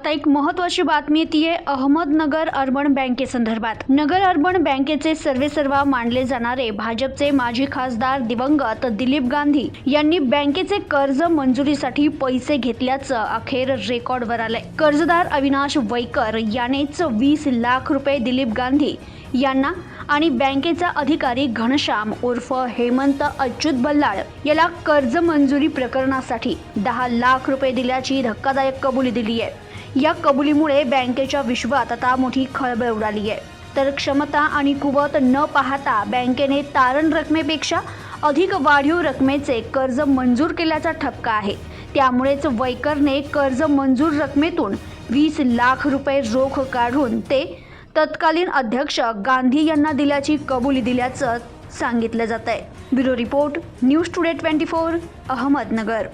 आता एक महत्वाची बातमी येते अहमदनगर अर्बन बँकेसंदर्भात नगर अर्बन बँकेचे सर्वेसर्वा मानले जाणारे भाजपचे माजी खासदार दिवंगत दिलीप गांधी यांनी बँकेचे कर्ज मंजुरीसाठी पैसे घेतल्याचं अखेर रेकॉर्डवर आलंय. कर्जदार अविनाश वैकर यानेच वीस लाख रुपये दिलीप गांधी यांना आणि बँकेचा अधिकारी घनश्याम उर्फ हेमंत अच्युत बल्लाळ याला कर्ज मंजुरी प्रकरणासाठी दहा लाख रुपये दिल्याची धक्कादायक कबुली दिली आहे या कबुलीमुळे बँकेच्या विश्वात आता मोठी खळबळ उडाली आहे. तर क्षमता आणि कुवत न पाहता बँकेने तारण रकमेपेक्षा अधिक वाढीव रकमेचे कर्ज मंजूर केल्याचा ठपका आहे. त्यामुळेच वैकरने कर्ज मंजूर रकमेतून वीस लाख रुपये रोख काढून ते तत्कालीन अध्यक्ष गांधी यांना दिल्याची कबुली दिल्याचं सांगितलं जात आहे bureau report news today twenty four Ahmednagar.